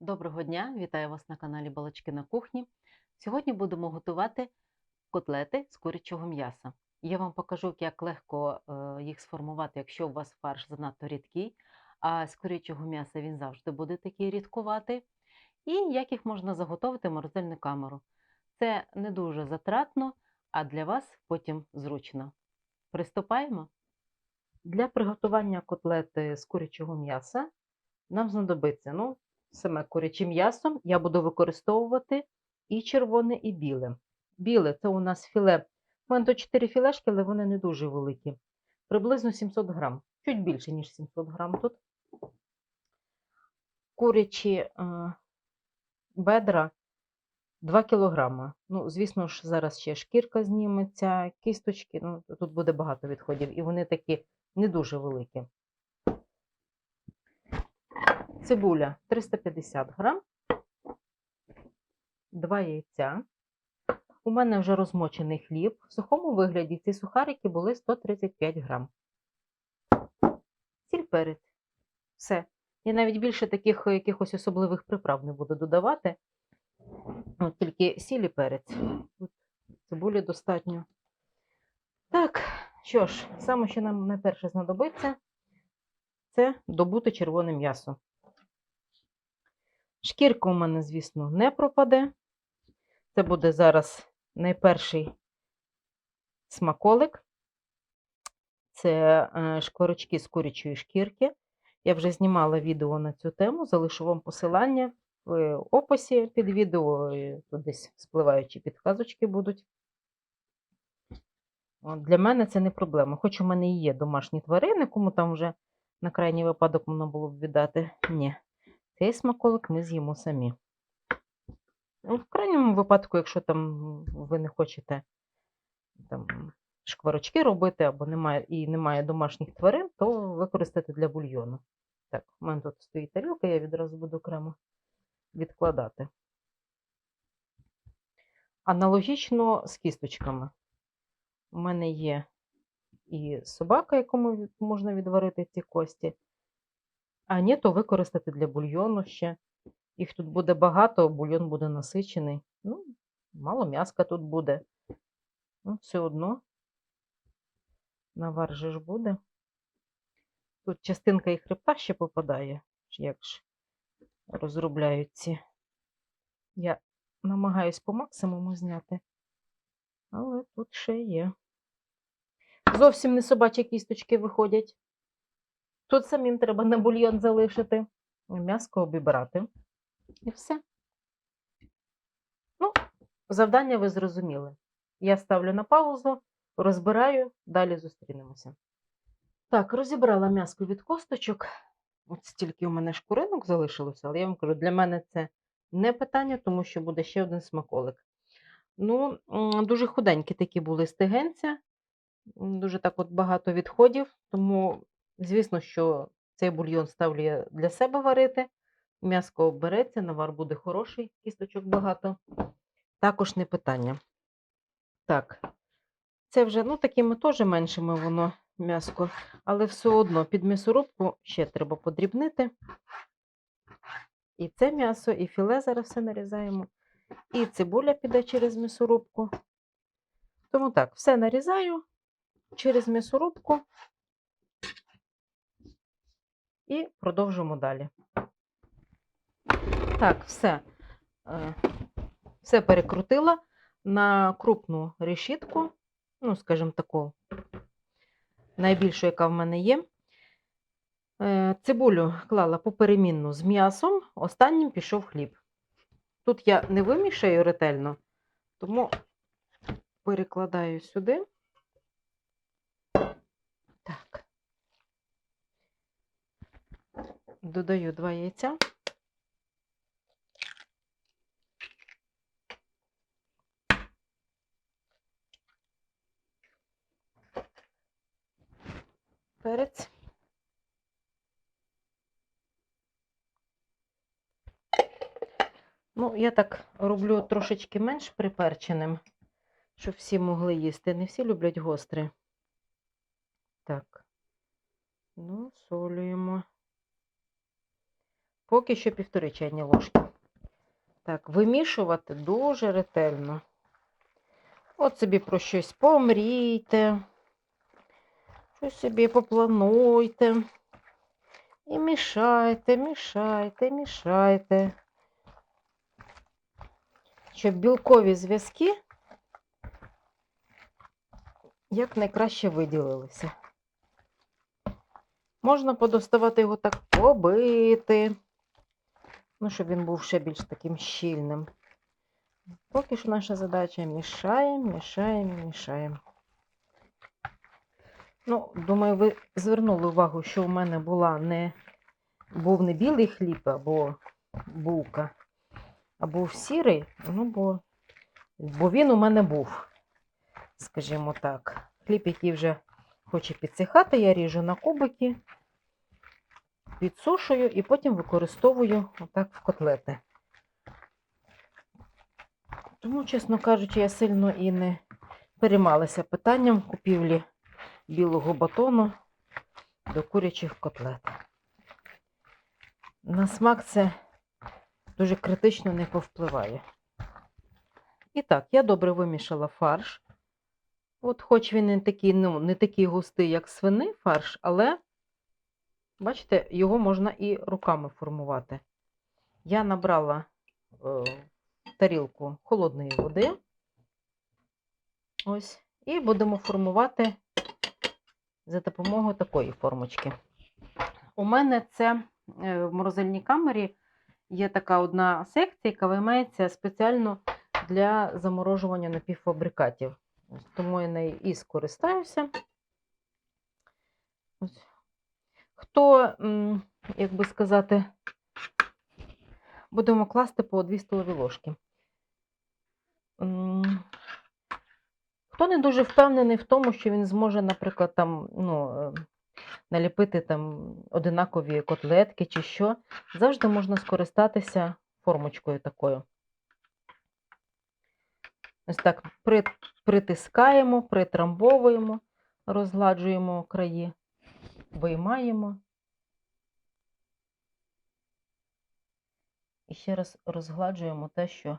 Доброго дня! Вітаю вас на каналі Балачки на кухні. Сьогодні будемо готувати котлети з курячого м'яса. Я вам покажу, як легко е, їх сформувати, якщо у вас фарш занадто рідкий, а з курячого м'яса він завжди буде такий рідкуватий. І як їх можна заготовити в морозильну камеру. Це не дуже затратно, а для вас потім зручно. Приступаємо. Для приготування котлети з курячого м'яса нам знадобиться ну, саме куряче м'ясо. Я буду використовувати і червоне, і біле. Біле це у нас філе. У мене тут 4 філешки, але вони не дуже великі. Приблизно 700 грам. Чуть більше, ніж 700 грам тут. Курячі е, бедра 2 кілограма. Ну, звісно ж, зараз ще шкірка зніметься, кісточки. Ну, тут буде багато відходів, і вони такі не дуже великі. Цибуля 350 грам, 2 яйця. У мене вже розмочений хліб. В сухому вигляді ці сухарики були 135 грам. Сіль перець. Все. Я навіть більше таких якихось особливих приправ не буду додавати. От тільки сіль і перець. Цибулі достатньо. Так, що ж, саме, що нам найперше знадобиться, це добути червоне м'ясо. Шкірка у мене, звісно, не пропаде. Це буде зараз найперший смаколик. Це е, шкварочки з курячої шкірки. Я вже знімала відео на цю тему, залишу вам посилання в описі під відео, тут десь спливаючі підказочки будуть. От, Для мене це не проблема. Хоч у мене і є домашні тварини, кому там вже на крайній випадок можна було б віддати. Ні. Цей смаколик ми з'їмо самі. Ну, В крайньому випадку, якщо там ви не хочете там, шкварочки робити або немає, і немає домашніх тварин, то використати для бульйону. Так, у мене тут стоїть тарілка, я відразу буду окремо відкладати. Аналогічно з кісточками. У мене є і собака, якому можна відварити ці кості. А ні, то використати для бульйону ще. Їх тут буде багато, бульйон буде насичений. Ну, мало м'яска тут буде. Ну, все одно. Навар же ж буде. Тут частинка і хребта ще попадає, як ж розробляють ці. Я намагаюсь по максимуму зняти. Але тут ще є. Зовсім не собачі кісточки виходять. Тут самим треба на бульйон залишити, м'яско обібрати. І все. Ну, завдання ви зрозуміли. Я ставлю на паузу, розбираю, далі зустрінемося. Так, розібрала м'яско від косточок. От стільки у мене шкуринок залишилося, але я вам кажу, для мене це не питання, тому що буде ще один смаколик. Ну, дуже худенькі такі були стегенця, дуже так от багато відходів, тому, звісно, що цей бульйон ставлю я для себе варити. М'яско обереться, навар буде хороший, кісточок багато. Також не питання. Так, це вже, ну, такими теж меншими воно м'яско, але все одно під м'ясорубку ще треба подрібнити. І це м'ясо, і філе зараз все нарізаємо, і цибуля піде через м'ясорубку. Тому так, все нарізаю через м'ясорубку і продовжимо далі. Так, все. Е, Все перекрутила на крупну решітку, ну, скажімо таку, найбільшу, яка в мене є. Е, Цибулю клала поперемінну з м'ясом, останнім пішов хліб. Тут я не вимішаю ретельно, тому перекладаю сюди. Так. Додаю два яйця. Перець. Ну, я так роблю трошечки менш приперченим, щоб всі могли їсти. Не всі люблять гостре. Так. Ну, солюємо. Поки що півтори чайні ложки. Так, вимішувати дуже ретельно. От собі про щось помрійте, щось собі поплануйте. І мішайте, мішайте, мішайте. Щоб білкові зв'язки якнайкраще виділилися. Можна подоставати його так побити, ну, щоб він був ще більш таким щільним. Поки що наша задача мішаємо, мішаємо, мішаємо. Ну, думаю, ви звернули увагу, що у мене була не, був не білий хліб або булка, а був сірий, ну, бо, бо він у мене був, скажімо так. Хліб, який вже хоче підсихати, я ріжу на кубики, підсушую і потім використовую отак в котлети. Тому, чесно кажучи, я сильно і не переймалася питанням купівлі білого батону до курячих котлет. На смак це дуже критично не повпливає. І так, я добре вимішала фарш. От хоч він не такий, ну, не такий густий, як свиний фарш, але, бачите, його можна і руками формувати. Я набрала е, тарілку холодної води. Ось. І будемо формувати за допомогою такої формочки. У мене це е, в морозильній камері є така одна секція, яка виймається спеціально для заморожування напівфабрикатів. Тому я нею і скористаюся. Ось. Хто, м, як би сказати, будемо класти по 2 столові ложки. Хто не дуже впевнений в тому, що він зможе, наприклад, там, ну, е, наліпити там одинакові котлетки чи що, завжди можна скористатися формочкою такою. Ось так притискаємо, притрамбовуємо, розгладжуємо краї, виймаємо. Ще раз розгладжуємо те, що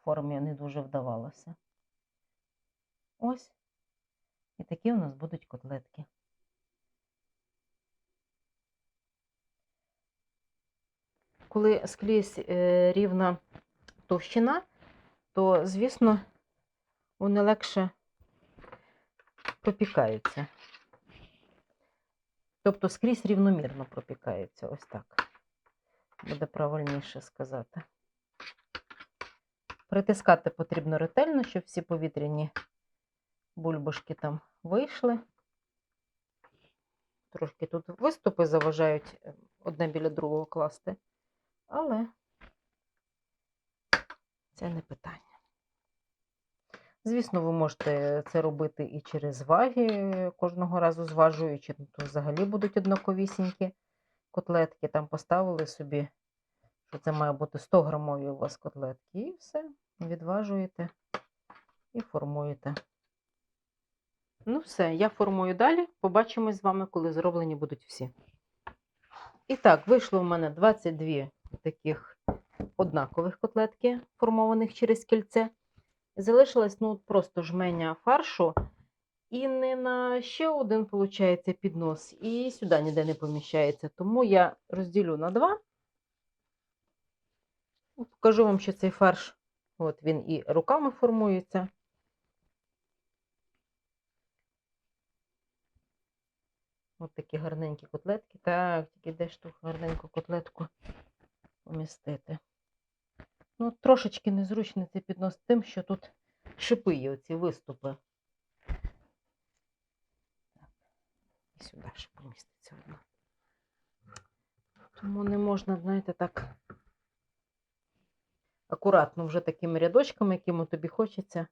в формі не дуже вдавалося. Ось. І такі у нас будуть котлетки. Коли скрізь е, рівна товщина, то, звісно, вони легше пропікаються. Тобто скрізь рівномірно пропікаються. Ось так. Буде правильніше сказати. Притискати потрібно ретельно, щоб всі повітряні бульбашки там вийшли. Трошки тут виступи заважають е, одне біля другого класти, але це не питання. Звісно, ви можете це робити і через ваги, кожного разу зважуючи, то взагалі будуть однаковісінькі котлетки. Там поставили собі, що це має бути 100 грамові у вас котлетки, і все, відважуєте і формуєте. Ну, все, я формую далі. Побачимось з вами, коли зроблені будуть всі. І так, вийшло в мене 22 таких однакових котлетки, формованих через кільце. Залишилось ну, просто жменя фаршу. І не на ще один, виходить, піднос, і сюди ніде не поміщається. Тому я розділю на два. Покажу вам, що цей фарш, от він і руками формується. От такі гарненькі котлетки. Так, тільки де ж ту гарненьку котлетку помістити. Ну, трошечки незручний цей піднос тим, що тут шипи є, оці виступи. Сюди ще поміститься одна. Тому не можна, знаєте, так акуратно вже такими рядочками, якими тобі хочеться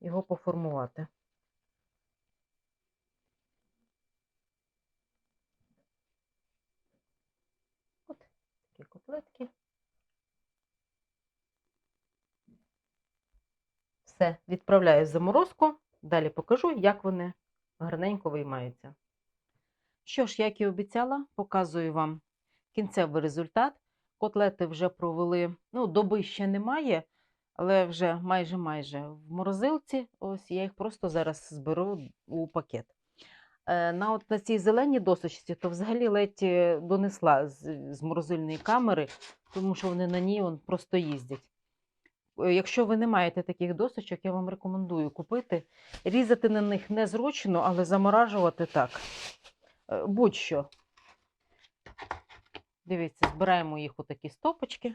його поформувати. От такі котлетки. Все, відправляю в заморозку. Далі покажу, як вони гарненько виймаються. Що ж, як і обіцяла, показую вам кінцевий результат. Котлети вже провели, ну, доби ще немає, але вже майже майже в морозилці. Ось я їх просто зараз зберу у пакет. Е, На, от, на цій зеленій досочці, то взагалі ледь е, донесла з, з морозильної камери, тому що вони на ній он, просто їздять. Е, Якщо ви не маєте таких досочок, я вам рекомендую купити. Різати на них незручно, але заморажувати так. Е, Будь-що. Дивіться, збираємо їх у такі стопочки.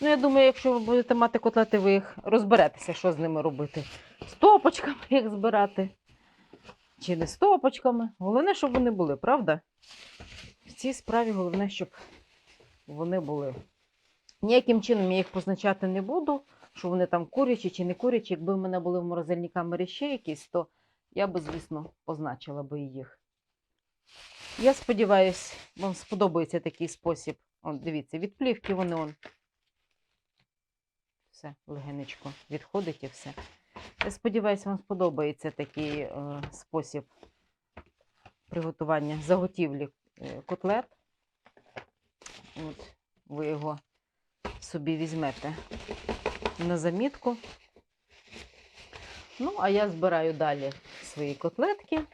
Ну, я думаю, якщо ви будете мати котлети, ви їх розберетеся, що з ними робити. Стопочками їх збирати. Чи не стопочками. Головне, щоб вони були, правда? В цій справі головне, щоб вони були. Ніяким чином я їх позначати не буду, що вони там курячі чи не курячі. Якби в мене були в морозильній камері ще якісь, то я би, звісно, позначила би їх. Я сподіваюся, вам сподобається такий спосіб. От, дивіться, від плівки вони он. Все, легенечко відходить і все. Я сподіваюся, вам сподобається такий е, спосіб приготування заготівлі е, котлет. От, ви його собі візьмете на замітку. Ну, а я збираю далі свої котлетки,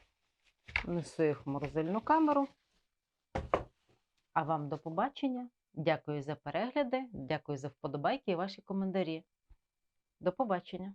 несу їх в морозильну камеру. А вам до побачення. Дякую за перегляди, дякую за вподобайки і ваші коментарі. До побачення!